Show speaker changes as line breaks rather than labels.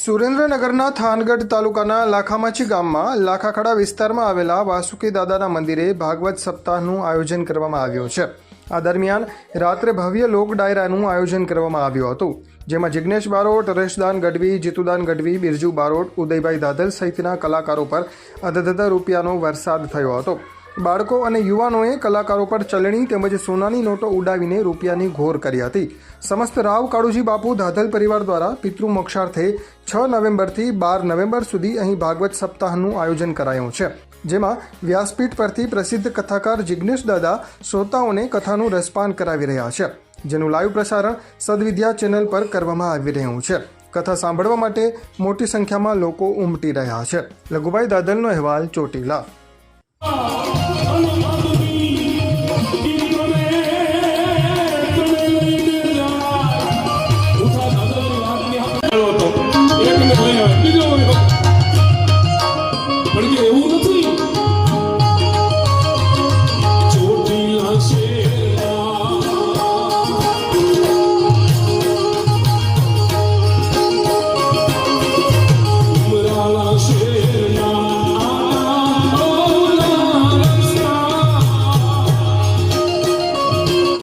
સુરેન્દ્રનગરના થાનગઢ તાલુકાના લાખામાછી ગામમાં લાખાખડા વિસ્તારમાં આવેલા વાસુકી દાદાના મંદિરે ભાગવત સપ્તાહનું આયોજન કરવામાં આવ્યું છે. આ દરમિયાન રાત્રે ભવ્ય લોક ડાયરાનું આયોજન કરવામાં આવ્યું હતું, જેમાં જિજ્ઞેશ બારોટ રેશદાન ગઢવી, જીતુદાન ગઢવી, બિરજુ બારોટ, ઉદયભાઈ દાદલ સહિતના કલાકારો પર અધધધ રૂપિયાનો વરસાદ થયો હતો. બાળકો અને યુવાનોએ કલાકારો પર ચલણી તેમજ સોનાની નોટો ઉડાવીને રૂપિયાની ઘોર કરી હતી. સમસ્ત રાવ, કાળુજી બાપુ, ધાધલ પરિવાર દ્વારા પિતૃ મોક્ષાર્થે છ નવેમ્બરથી બાર નવેમ્બર સુધી અહીં ભાગવત સપ્તાહનું આયોજન કરાયું છે. જેમાં વ્યાસપીઠ પરથી પ્રસિદ્ધ કથાકાર જિજ્ઞેશ દાદા શ્રોતાઓને કથાનું રસપાન કરાવી રહ્યા છે. જેનું લાઈવ પ્રસારણ સદવિદ્યા ચેનલ પર કરવામાં આવી રહ્યું છે. કથા સાંભળવા માટે મોટી સંખ્યામાં લોકો ઉમટી રહ્યા છે. લઘુભાઈ દાદલનો અહેવાલ ચોટીલા. Porque